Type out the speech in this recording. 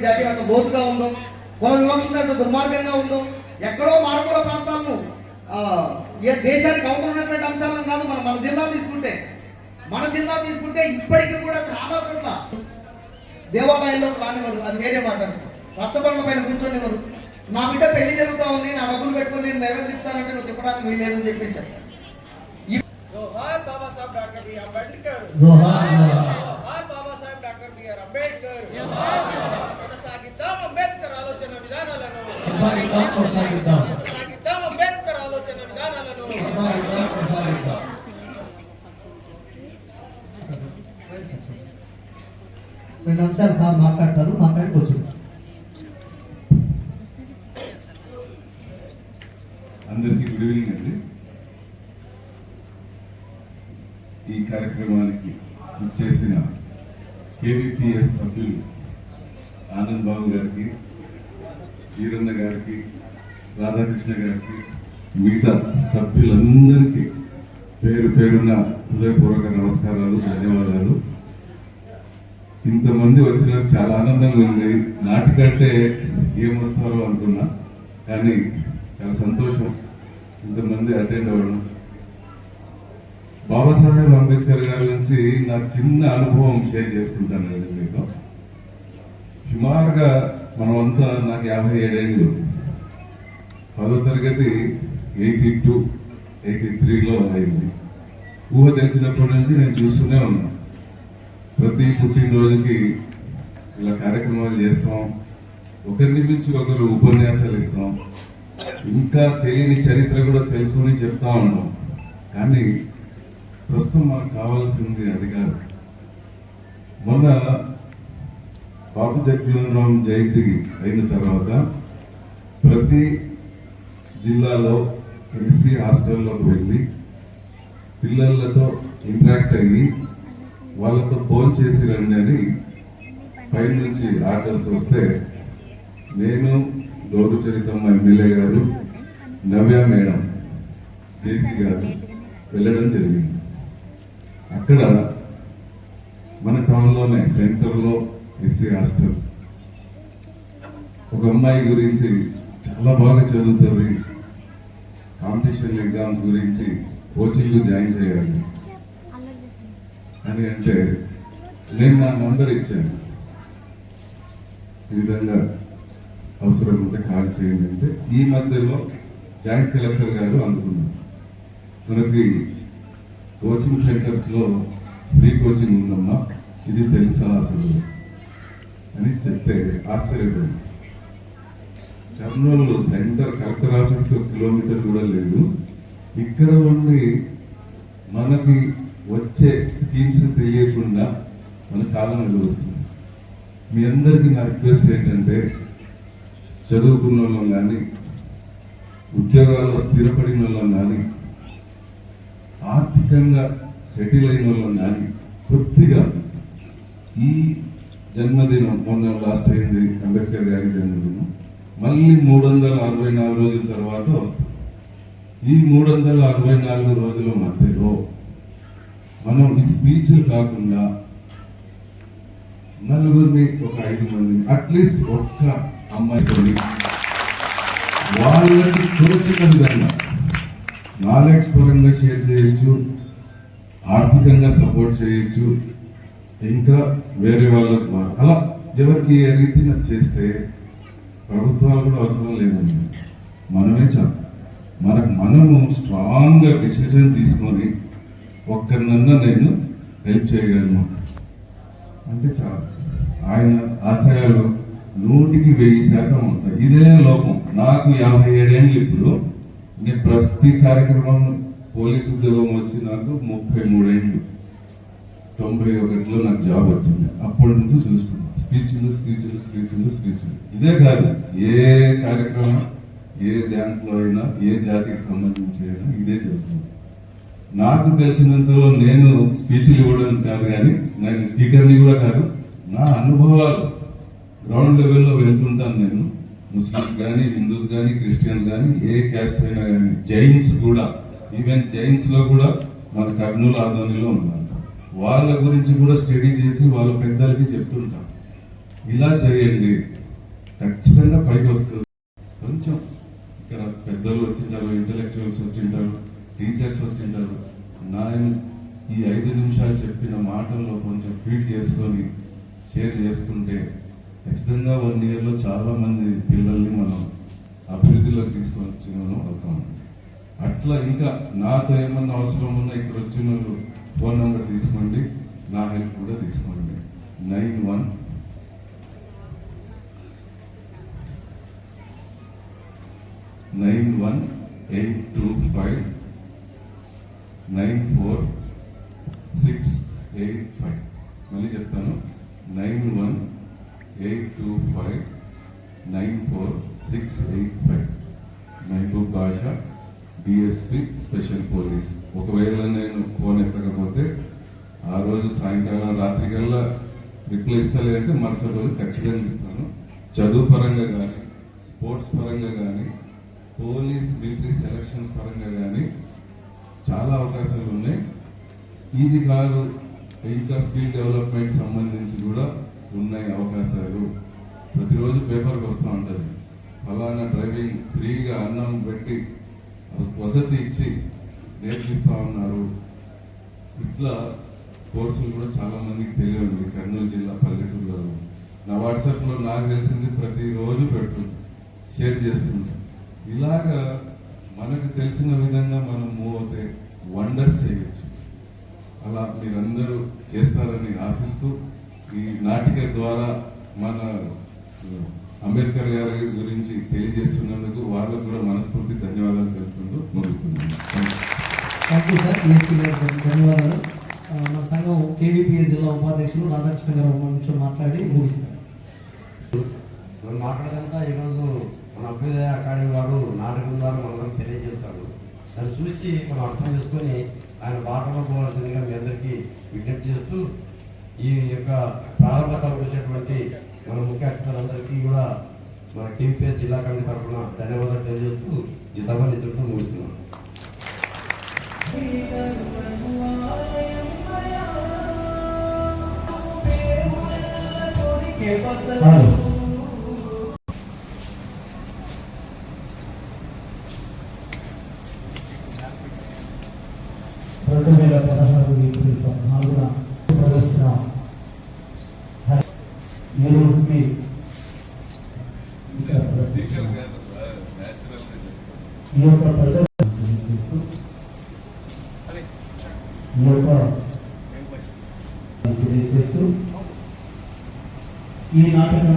జాతి అంత బోతుగా ఉందో కుల వివక్షత అంత దుర్మార్గంగా ఉందో ఎక్కడో మారుమూల ప్రాంతాలను ఏ దేశానికి అవసరం అంశాలను కాదు మనం మన జిల్లా తీసుకుంటే మన జిల్లా తీసుకుంటే ఇప్పటికీ కూడా చాలా చోట్ల దేవాలయాల్లోకి రానివ్వరు అది వేరే మాట. రచ్చబండ్ల పైన కూర్చొనివ్వరు నా బిడ్డ పెళ్ళి జరుగుతా ఉంది నా డబ్బులు పెట్టుకుని నేను నెరవేరు తిప్పుతానంటే నువ్వు తిప్పడానికి వీలేదని చెప్పేశాను అంబేద్కర్. కొనసాగిద్దాం కొనసాగిద్దాం. కొనసాగిద్దాం. అంబేద్కర్ ఆలోచన విధానాలను కొనసాగిద్దాం కొనసాగిద్దాం. రెండు అంశాలు సార్ మాట్లాడతారు మాట్లాడుకోవచ్చు అందరికీ గుడ్ ఈవినింగ్ అండి. ఈ కార్యక్రమానికి ఇచ్చేసిన కేవీపీఎస్ సభ్యులు ఆనంద్ బాబు గారికి వీరన్న గారికి రాధాకృష్ణ గారికి మిగతా సభ్యులందరికీ పేరు పేరున హృదయపూర్వక నమస్కారాలు ధన్యవాదాలు. ఇంతమంది వచ్చిన చాలా ఆనందంగా ఉంది. నాటికంటే ఏమొస్తారో అనుకున్నా కానీ చాలా సంతోషం. ఇంతమంది అటెండ్ అవ్వడం. బాబాసాహెబ్ అంబేద్కర్ గారి నుంచి నాకు చిన్న అనుభవం షేర్ చేసుకుంటానండి మీకు. సుమారుగా మనమంతా నాకు యాభై ఏడేళ్ళు. పదో తరగతి ఎయిటీ టూ ఎయిటీ త్రీలో అయింది. ఊహ తెలిసినప్పటి నుంచి నేను చూస్తూనే ఉన్నాను ప్రతి పుట్టినరోజుకి ఇలా కార్యక్రమాలు చేస్తాం. ఒకరిని మించి ఒకరు ఉపన్యాసాలు ఇస్తాం. ఇంకా తెలియని చరిత్ర కూడా తెలుసుకొని చెప్తా ఉన్నాం. కానీ ప్రస్తుతం మనకు కావాల్సింది అది కాదు. మొన్న బాబు జగజీవనరామ్ జయంతి అయిన తర్వాత ప్రతి జిల్లాలో ఎస్సీ హాస్టల్లోకి వెళ్ళి పిల్లలతో ఇంటరాక్ట్ అయ్యి వాళ్ళతో ఫోన్ చేసి రండి అని పై నుంచి ఆర్డర్స్ వస్తే నేను గౌరవ చరితమ్మ ఎమ్మెల్యే గారు నవ్య మేడం జేసీ గారు వెళ్ళడం జరిగింది. అక్కడ మన టౌన్లోనే సెంటర్లో ఎస్సీ హాస్టల్. ఒక అమ్మాయి గురించి చాలా బాగా చదువుతుంది. కాంపిటీషన్ ఎగ్జామ్స్ గురించి కోచింగ్ జాయిన్ చేయాలి. అని అంటే నేను నా నంబర్ ఇచ్చాను. ఈ విధంగా అవసరం ఉంటే కాల్ చేయండి అంటే ఈ మధ్యలో జాయింట్ కలెక్టర్ గారు అందుకున్నారు. మనకి కోచింగ్ సెంటర్స్లో ఫ్రీ కోచింగ్ ఉందమ్మా. ఇది తెలుసా అసలు? అని చెప్తే ఆశ్చర్యపోయింది కర్నూలు సెంటర్ కలెక్టర్ ఆఫీస్కి ఒక కిలోమీటర్ కూడా లేదు. ఇక్కడ ఉండి మనకి వచ్చే స్కీమ్స్ తెలియకుండా మన కాలం వస్తుంది. మీ అందరికీ నా రిక్వెస్ట్ ఏంటంటే చదువుకున్న వాళ్ళం కానీ ఉద్యోగాల్లో స్థిరపడిన వాళ్ళం కానీ ఆర్థికంగా సెటిల్ అయిన వాళ్ళం కానీ కొద్దిగా ఈ జన్మదినం మొన్న లాస్ట్ అయింది అంబేద్కర్ గారి జన్మదినం. మళ్ళీ మూడు వందల అరవై నాలుగు రోజుల తర్వాత వస్తుంది. ఈ మూడు వందల అరవై నాలుగు రోజుల మధ్యలో మనం ఈ స్పీచ్ కాకుండా నలుగురిని ఒక ఐదు మందిని అట్లీస్ట్ ఒక్క అమ్మాయిని వాళ్ళకి తోచిన విధంగా నాలెడ్జ్ పరంగా షేర్ చేయొచ్చు ఆర్థికంగా సపోర్ట్ చేయొచ్చు ఇంకా వేరే వాళ్ళ ద్వారా అలా ఎవరికి ఏ రీతిన చేస్తే ప్రభుత్వాలు కూడా అవసరం లేదండి. మనమే చాలు. మనకు మనము స్ట్రాంగ్గా డిసిజన్ తీసుకొని ఒక్కరినన్నా నేను హెల్ప్ చేయగలను. అంటే చాలు. ఆయన ఆశయాలు నూటికి వెయ్యి శాతం ఉంటాయి. ఇదే లోపం. నాకు యాభై ఏడేళ్ళు ఇప్పుడు. నేను ప్రతి కార్యక్రమం పోలీసు ఉద్యోగం వచ్చి నాకు ముప్పై మూడేళ్ళు తొంభై ఒకటిలో నాకు జాబ్ వచ్చింది. అప్పటి నుంచి చూస్తున్నా. స్పీచ్లు స్పీచ్లు స్పీచ్లు స్పీచ్లు ఇదే కాదు ఏ కార్యక్రమం ఏ దాంట్లో అయినా ఏ జాతికి సంబంధించి అయినా ఇదే చెబుతుంది నాకు తెలిసినంతలో నేను స్పీచ్లు ఇవ్వడం కాదు కానీ నేను స్పీకర్ని కూడా కాదు నా అనుభవాలు. గ్రౌండ్ లెవెల్లో వెళ్తుంటాను నేను. ముస్లిమ్స్ కానీ హిందూస్ కానీ క్రిస్టియన్స్ కానీ ఏ క్యాస్ట్ అయినా కానీ జైన్స్ కూడా. ఈవెన్ జైన్స్లో కూడా మన కర్నూలు ఆధ్వర్యంలో ఉన్నారు వాళ్ళ గురించి కూడా స్టడీ చేసి వాళ్ళ పెద్దలకి చెప్తుంటాం. ఇలా చేయండి. ఖచ్చితంగా పైకి వస్తుంది. కొంచెం ఇక్కడ పెద్దలు వచ్చింటారు ఇంటలెక్చువల్స్ వచ్చింటారు టీచర్స్ వచ్చింటారు. నేను ఈ ఐదు నిమిషాలు చెప్పిన మాటల్లో కొంచెం ఫీడ్ చేసుకొని షేర్ చేసుకుంటే ఖచ్చితంగా వన్ ఇయర్లో చాలా మంది పిల్లల్ని మనం అభివృద్ధిలోకి తీసుకొని వచ్చిన అవుతాం. అట్లా ఇంకా నాతో ఏమన్నా అవసరం ఉన్నా ఇక్కడ వచ్చిన వాళ్ళు ఫోన్ నెంబర్ తీసుకోండి నా హెల్ప్ కూడా తీసుకోండి. Nine one nine one eight two five nine four six eight five. మళ్ళీ చెప్తాను. Nine one eight two five nine four six eight five. Mahaboob Basha DSP special police ఒకవేళ నేను ఫోన్ ఎత్తకపోతే ఆ రోజు సాయంకాలం రాత్రికల్లా రిప్లై ఇస్తలేదంటే మరుసటి రోజు ఖచ్చితంగా ఇస్తాను. చదువు పరంగా కానీ స్పోర్ట్స్ పరంగా కానీ పోలీస్ మిలిటరీ సెలక్షన్స్ పరంగా కానీ చాలా అవకాశాలు ఉన్నాయి. ఇది కాదు ఇంకా స్కిల్ డెవలప్మెంట్ సంబంధించి కూడా ఉన్నాయి అవకాశాలు. ప్రతిరోజు పేపర్కి వస్తూ ఉంటుంది. ఫలానా డ్రైవింగ్ ఫ్రీగా అన్నం పెట్టి వసతి ఇచ్చి నేర్పిస్తూ ఉన్నారు. ఇట్లా కోర్సులు కూడా చాలా మందికి తెలియదు కర్నూలు జిల్లా పల్లెటూళ్ళలో నా వాట్సాప్లో నాకు తెలిసింది ప్రతిరోజు పెడుతుంది షేర్ చేస్తుంటాం ఇలాగా మనకు తెలిసిన విధంగా మనం మూవ్ అవుతే వండర్ చేయొచ్చు. అలా మీరందరూ చేస్తారని ఆశిస్తూ ఈ నాటిక ద్వారా మన అంబేద్కర్ గారి గురించి తెలియజేస్తున్నందుకు వాళ్ళకు కూడా మనస్ఫూర్తి ధన్యవాదాలు ముగిస్తున్నాను థ్యాంక్ యూ సార్ డిఎస్పీ గారు ధన్యవాదాలు. మా మన సంఘం కేవీపీఏ జిల్లా ఉపాధ్యక్షులు రాధాకృష్ణ గారు ఒక నిమిషం మాట్లాడి ముగిస్తారు. మనం మాట్లాడదంతా ఈరోజు మన అభ్యుదయ అకాడమీ వారు నాటకం ద్వారా మనందరం తెలియజేస్తారు. దాన్ని చూసి మనం అర్థం చేసుకొని ఆయన బాటలో పోవాల్సిందిగా మీ అందరికీ విజ్ఞప్తి చేస్తూ ఈ యొక్క ప్రారంభ సభకు వచ్చినటువంటి మన ముఖ్య అతిథులందరికీ కూడా మన టీవీపీఎస్ జిల్లా కమిటీ తరఫున ధన్యవాదాలు తెలియజేస్తూ ఈ సభని ఇంతటితో ముగిస్తున్నాను రెండు వేల పదహారు ఏప్రిల్ పద్నాలుగు ప్రదర్శన ఈ రోజుకి ఇక్కడ ప్రదర్శన ఈ యొక్క తెలియజేస్తూ ఈ యొక్క తెలియజేస్తూ ఈ నాటకం